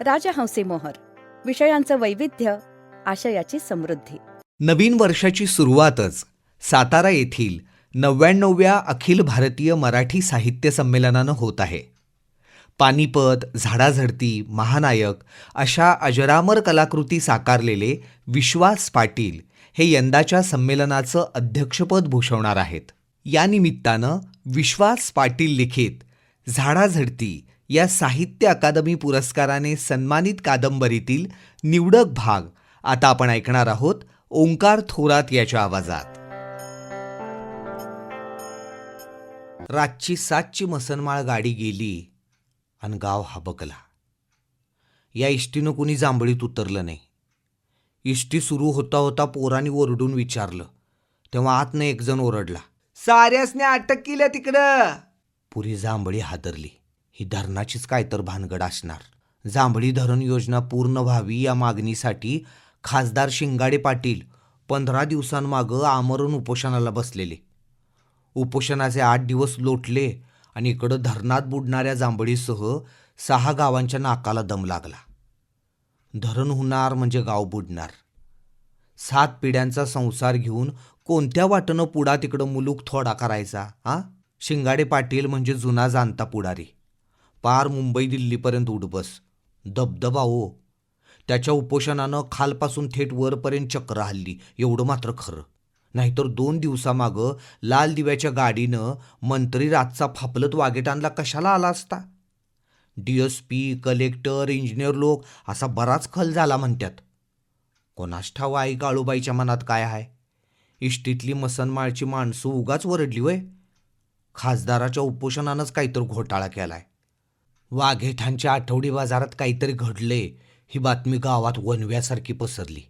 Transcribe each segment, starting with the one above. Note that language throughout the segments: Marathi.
राजहंसी मोहर विषयांचं वैविध्य आशयाची समृद्धी. नवीन वर्षाची सुरुवातच सातारा येथील नव्याण्णवव्या अखिल भारतीय मराठी साहित्य संमेलनानं होत आहे. पानिपत झाडाझडती महानायक अशा अजरामर कलाकृती साकारलेले विश्वास पाटील हे यंदाच्या संमेलनाचं अध्यक्षपद भूषवणार आहेत. या निमित्तानं विश्वास पाटील लिखित झाडाझडती या साहित्य अकादमी पुरस्काराने सन्मानित कादंबरीतील निवडक भाग. आता आपण ऐकणार आहोत ओंकार थोरात याच्या आवाजात. रातची सातची मसनमाळ गाडी गेली आणि गाव हाबकला. या इष्टीनं कुणी जांभळीत उतरलं नाही. इष्टी सुरू होता होता पोरांनी ओरडून विचारलं. तेव्हा आतनं एकजण ओरडला साऱ्यासने अटक केल्या तिकडं. पुरी जांभळी हादरली. ही धरणाचीच काय तर भानगड असणार. जांभळी धरण योजना पूर्ण व्हावी या मागणीसाठी खासदार शिंगाडे पाटील पंधरा दिवसांमागं आमरण उपोषणाला बसलेले. उपोषणाचे आठ दिवस लोटले आणि इकडं धरणात बुडणाऱ्या जांभळीसह सहा गावांच्या नाकाला दम लागला. धरण होणार म्हणजे गाव बुडणार. सात पिढ्यांचा संसार घेऊन कोणत्या वाटनं पुढा तिकडं मुलूक थोडा करायचा हा शिंगाडे पाटील म्हणजे जुना जाणता पुढारी. पार मुंबई दिल्लीपर्यंत उडबस दबदबा हो त्याच्या उपोषणानं खालपासून थेट वरपर्यंत चक्र हल्ली. एवढं मात्र खरं. नाहीतर दोन दिवसामागं लाल दिव्याच्या गाडीनं मंत्री रातचा फापलत वागेटांना कशाला आला असता? D S P collector engineer लोक असा बराच खल झाला म्हणतात कोणास ठाव आई काळूबाईच्या मनात काय आहे इष्टीतली मसनमाळची माणसं उगाच वरडली वय. खासदाराच्या उपोषणानंच काहीतरी घोटाळा केलाय. वाघेठांच्या आठवडी बाजारात काहीतरी घडले ही बातमी गावात वनव्यासारखी पसरली.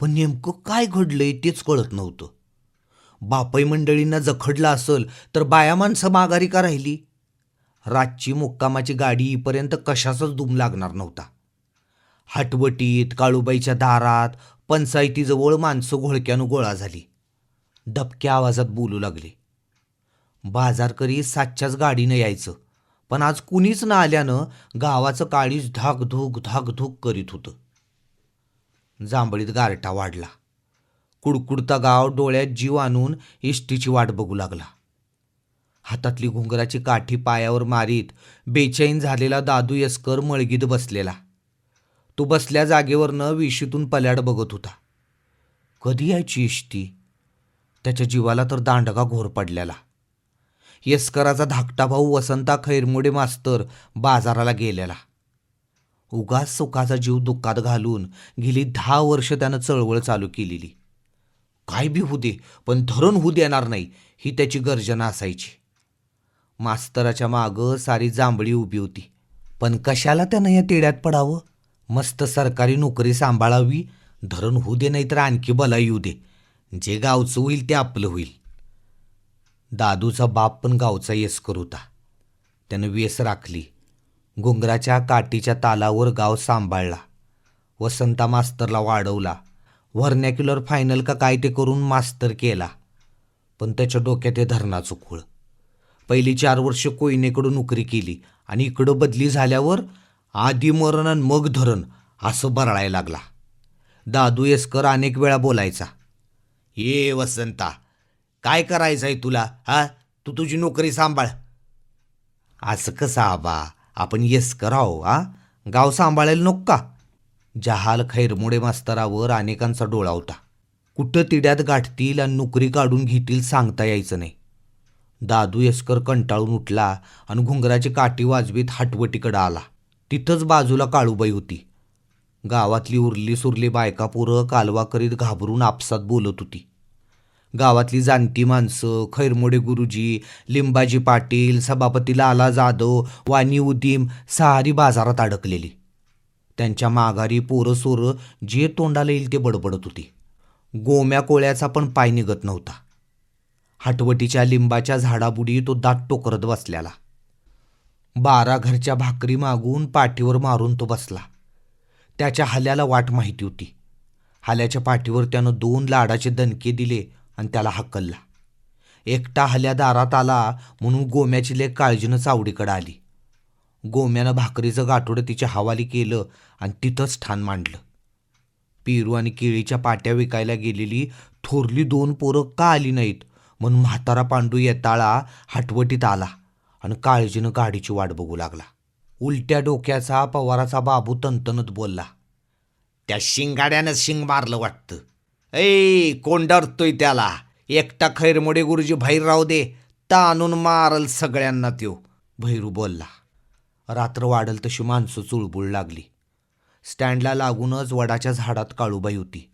पण नेमकं काय घडलंय तेच कळत नव्हतं. बापई मंडळींना जखडलं असेल तर बाया माणसं माघारी का राहिली? रातची मुक्कामाची गाडी येईपर्यंत कशाचाच दुम लागणार नव्हता. हटवटीत काळूबाईच्या दारात पंचायतीजवळ माणसं घोळक्यानं गोळा झाली. दबक्या आवाजात बोलू लागले. बाजारकरी सातच्याच गाडीनं यायचं. पण आज कुणीच न आल्यानं गावाचं काळीच धाकधूक धाकधूक करीत होतं. जांभळीत गारठा वाढला. कुडकुडता गाव डोळ्यात जीव आणून इष्टीची वाट बघू लागला. हातातली घुंगराची काठी पायावर मारीत बेचैन झालेला दादू यसकर मळगीत बसलेला. तो बसल्या जागेवरनं विशीतून पल्याड बघत होता. कधी यायची इष्टी? त्याच्या जीवाला तर दांडगा घोर पडलेला. येस्कराचा धाकटा भाऊ वसंता खैरमुडे मास्तर बाजाराला गेलेला. उगाच सुखाचा जीव दुःखात घालून गेली दहा वर्ष त्यानं चळवळ चालू केलेली. काय बी होऊ दे पण धरण होऊ देणार नाही ही त्याची गर्जना असायची. मास्तराच्या मागं सारी जांभळी उभी होती. पण कशाला त्यानं या तेड्यात पडावं? मस्त सरकारी नोकरी सांभाळावी धरण होऊ दे नाही तर आणखी बला येऊ दे. जे गावचं होईल ते आपलं होईल. दादूचा बाप पण गावचा येसकर होता. त्यानं वेस राखली. घुंगराच्या काठीच्या तालावर गाव सांभाळला. वसंता मास्तरला वाढवला. व्हर्नॅक्युलर फायनल का काय ते करून मास्तर केला. पण त्याच्या डोक्यात हे धरणाचं खूळ. पहिली चार वर्ष कोयनेकडून नोकरी केली आणि इकडं बदली झाल्यावर आधी मरण आणि मग धरण असं बरळायला लागला. दादू येसकर अनेक वेळा बोलायचा ये वसंता काय करायचं आहे तुला? हा? तू तुझी नोकरी सांभाळ. असं कसं आबा? आपण येस कराव हा? गाव सांभाळायला नको का? जहाल खैरमोडे मास्तरावर अनेकांचा डोळा होता. कुठं तिड्यात गाठतील आणि नोकरी काढून घेतील सांगता यायचं नाही. दादू यस्कर कंटाळून उठला आणि घुंगराची काठी वाजवीत हाटवटीकडं आला. तिथंच बाजूला काळूबाई होती. गावातली उरली सुरली बायका पोरं कालवा करीत घाबरून आपसात बोलत होती. गावातली जाणती माणसं खैरमोडे गुरुजी लिंबाजी पाटील सभापती लाला जाधव वाणी उदीम सहारी बाजारात अडकलेली. त्यांच्या माघारी पोरं सोरं जे तोंडाला येईल ते बडबडत होती. गोम्या कोळ्याचा पण पाय निघत नव्हता. हटवटीच्या लिंबाच्या झाडाबुडी तो दात टोकरत बसलेला. बारा घरच्या भाकरी मागून पाठीवर मारून तो बसला. त्याच्या हल्याला वाट माहिती होती. हल्याच्या पाठीवर त्यानं दोन लाडाचे दणके दिले आणि त्याला हकलला. एकटा हल्या दारात आला म्हणून गोम्याची लेख काळजीनं चावडीकडे आली. गोम्यानं भाकरीचं गाठोडं तिच्या हवाली केलं आणि तिथंच ठाण मांडलं. पेरू आणि केळीच्या पाट्या विकायला गेलेली थोरली दोन पोरं का आली नाहीत म्हणून म्हातारा पांडू येताळा हटवटीत आला आणि काळजीनं गाडीची वाट बघू लागला. उलट्या डोक्याचा पवाराचा बाबू तंतनत बोलला त्या शिंगाड्यानं शिंग मारलं वाटतं. ऐ कोंडरतोय त्याला. एकटा खैरमोडे गुरुजी बाहेर राहू दे. तानून मारल सगळ्यांना त्यो. भैरू बोलला. रात्र वाढल तशी माणसं चुळबुळ लागली. स्टँडला लागूनच वडाच्या झाडात काळूबाई होती.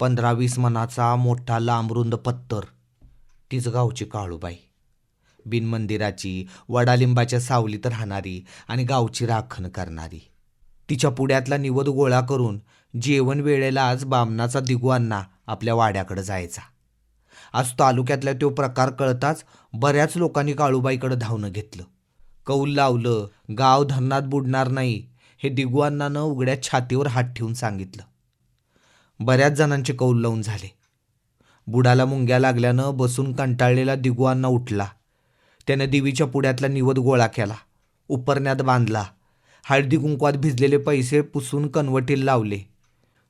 पंधरा वीस मनाचा मोठा लांबरुंद पत्तर तीच गावची काळूबाई. बिनमंदिराची वडालिंबाच्या सावलीत राहणारी आणि गावची राखण करणारी. तिच्या पुड्यातला निवद गोळा करून जेवण वेळेला आज बामणाचा दिगवांना आपल्या वाड्याकडे जायचा. आज तालुक्यातला तो प्रकार कळताच बऱ्याच लोकांनी काळूबाईकडे धावणं घेतलं. कौल लावलं गाव धरणात बुडणार नाही हे दिगवांनानं उघड्या छातीवर हात ठेवून सांगितलं. बऱ्याच जणांचे कौल लावून झाले. बुडाला मुंग्या लागल्यानं बसून कंटाळलेला दिगवांना उठला. त्यानं देवीच्या पुड्यातला निवद गोळा केला. उपरण्यात बांधला. हळदी कुंकवात भिजलेले पैसे पुसून कनवटील लावले.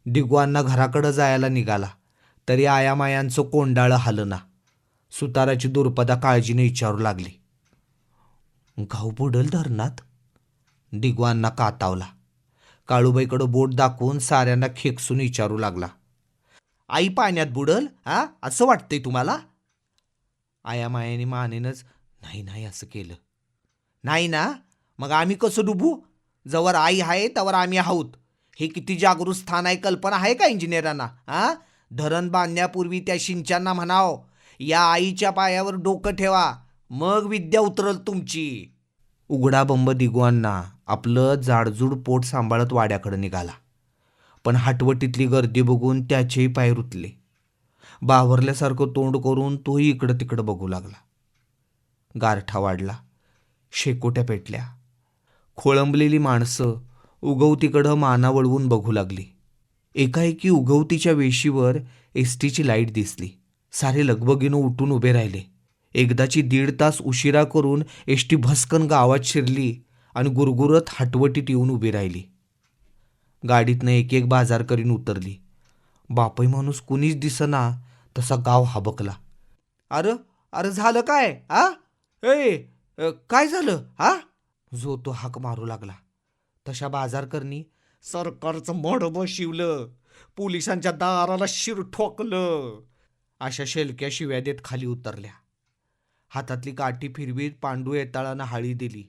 दिगवांना घराकडं जायला निघाला. तरी आयामायांचं कोंडाळं हालना. सुताराची दुर्पदा काळजीने विचारू लागली. घाऊ बुडल धरणात? दिगवांना कातावला. काळूबाईकडं बोट दाखवून साऱ्यांना खेकसून विचारू लागला. आई पाण्यात बुडल हा असं वाटतंय तुम्हाला? आयामायाने मानेनच नाही नाही असं केलं. नाही ना? मग आम्ही कसं डुबू? जवळ आई आहे तवर आम्ही आहोत. हे किती जागरूक स्थान आहे कल्पना आहे का इंजिनियरांना? हा धरण बांधण्यापूर्वी त्या शिंच्यांना म्हणाव या आईच्या पायावर डोकं ठेवा मग विद्या उतरल तुमची. उघडा बंब दिगुवांना आपलं जाडजूड पोट सांभाळत वाड्याकडे निघाला. पण हटवटीतली गर्दी बघून त्याचेही पाय रुतले. बावरल्यासारखं तोंड करून तोही इकडं तिकडं बघू लागला. गारठा वाढला. शेकोट्या पेटल्या. खोळंबलेली माणसं उगवतीकडं माना वळवून बघू लागली. एकाएकी उगवतीच्या वेशीवर एस टीची लाइट दिसली. सारे लगबगीनं उठून उभे राहिले. एकदाची दीड तास उशिरा करून एस टी भस्कन गावात शिरली आणि गुरगुरत हटवटीत येऊन उभी राहिली. गाडीतनं एक एक बाजार करीन उतरली. बापई माणूस कुणीच दिसना तसा गाव हाबकला. अरे अरे झालं काय आ? ए काय झालं हा जो तो हाक मारू लागला. तशा बाजारकरनी सरकारचं मडबं शिवलं पोलिसांच्या दाराला शिर ठोकलं. अशा शेलक्या शिव्या देत खाली उतरल्या. हातातली काठी फिरवीत पांडू येताळानं हाळी दिली.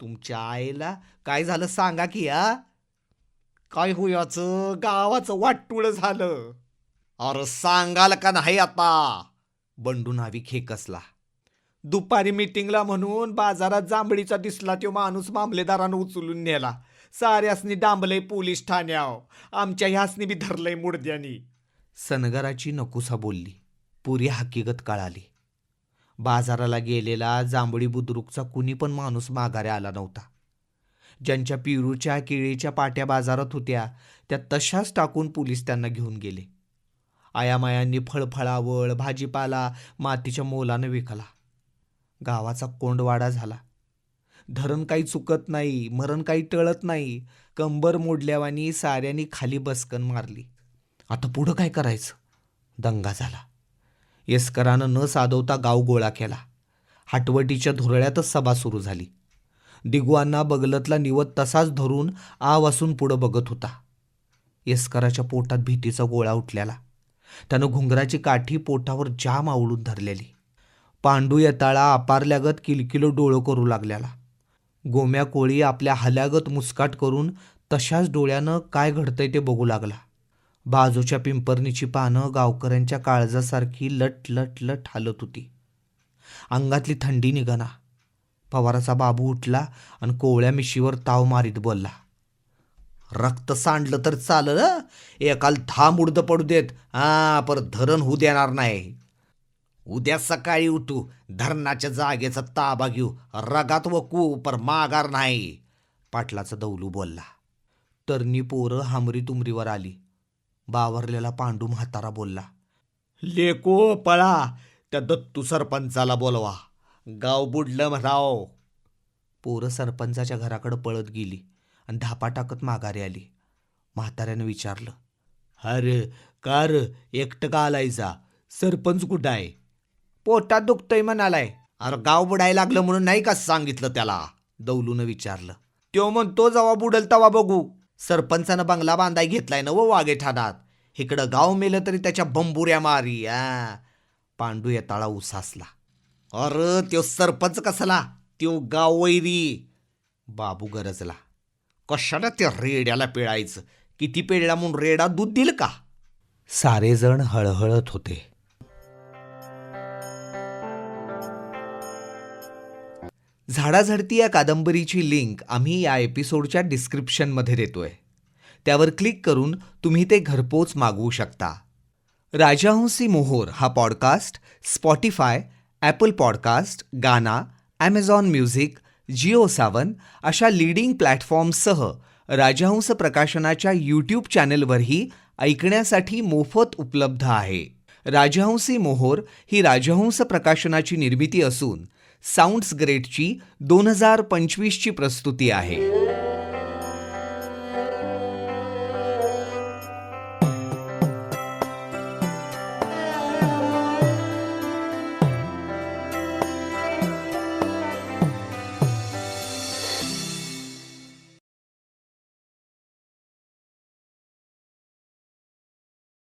तुमच्या आईला काय झालं सांगा की या काय होयाचं? गावाचं वाटुळ झालं. अरे सांगाल का नाही आता? बंडू नावी खेकसला दुपारी मिटिंगला म्हणून बाजारात जांभळीचा दिसला तो माणूस मामलेदारानं उचलून नेला. साऱ्यासनी डांबलंय पोलीस ठाण्याव आमच्या ह्यासनी बी धरलंय मुडद्यानी सनगराची नकुसा बोलली. पुरी हकीकत कळाली. बाजाराला गेलेला जांभळी बुद्रुकचा कुणी पण माणूस माघारे आला नव्हता. ज्यांच्या पिरूच्या केळीच्या पाट्या बाजारात होत्या त्या तशाच टाकून पोलीस त्यांना घेऊन गेले. आयामायांनी फळफळावळ भाजीपाला मातीच्या मोलानं विकला. गावाचा कोंडवाडा झाला. धरण काही चुकत नाही मरण काही टळत नाही. कंबर मोडल्यावानी साऱ्यांनी खाली बसकन मारली. आता पुढं काय करायचं? दंगा झाला. येस्करानं न साधवता गाव गोळा केला. हाटवटीच्या धुरळ्यातच सभा सुरू झाली. दिगवांना बगलतला निवत तसाच धरून आ वासून पुढं बघत होता. येस्कराच्या पोटात भीतीचा गोळा उठलेला त्यानं घुंगराची काठी पोटावर जाम आवळून धरलेली. पांडू येताळा अपारल्यागत किलकिलो डोळं करू लागल्याला. गोम्या कोळी आपल्या हल्यागत मुस्काट करून तशाच डोळ्यानं काय घडतंय ते बघू लागला. बाजूच्या पिंपरणीची पानं गावकऱ्यांच्या काळजासारखी लट लट लट हालत होती. अंगातली थंडी निघाना. पवाराचा बाबू उठला आणि कोवळ्या मिशीवर ताव मारीत बोलला. रक्त सांडलं तर चाललं एकाल दहा मुडद पडू देत. हा पर धरण होऊ देणार नाही. उद्या सकाळी उठू धरणाच्या जागेचा ताबा घेऊ रगात वकू पर माघार नाही. पाटलाचा दौलू बोलला. तरणी पोरं हामरी तुमरीवर आली. बावरलेला पांडू म्हातारा बोलला. लेको पळा त्या दत्तू सरपंचाला बोलवा. गाव बुडलं म्हणाव पोरं सरपंचाच्या घराकडं पळत गेली आणि धापा टाकत माघारी आली. म्हाताऱ्यानं विचारलं अरे कार एकटं का आलायचा सरपंच कुठं आहे? पोटात दुखतंय म्हणालाय. अरे गाव बुडायला लागलं म्हणून नाही का सांगितलं त्याला? दौलूनं विचारलं. त्यो म्हणतो जवा बुडल तवा बघू. सरपंचानं बंगला बांधाय घेतलाय ना व वागे ठाणात इकडं गाव मेलं तरी त्याच्या बंबुऱ्या मारी आ. पांडू येताळा उसासला. अरे त्यो सरपंच कसला? त्यो गाव वैरी. बाबू गरजला. कशाला त्या रेड्याला पिळायचं? किती पिळला म्हणून रेडा दूध दिल का? सारेजण हळहळत होते. झाडाझडती या कादंबरीची लिंक आम्ही या एपिसोडच्या डिस्क्रिप्शनमध्ये देतोय. त्यावर क्लिक करून तुम्ही ते घरपोच मागवू शकता. राजहंसी मोहोर हा podcast Spotify Apple podcast Gaana Amazon music Jio Saavn अशा लीडिंग प्लॅटफॉर्म्ससह राजहंस प्रकाशनाच्या यूट्यूब चॅनेलवरही ऐकण्यासाठी मोफत उपलब्ध आहे. राजहंसी मोहोर ही राजहंस प्रकाशनाची निर्मिती असून साऊंड्स ग्रेटची दोन हजार पंचवीसची प्रस्तुती आहे.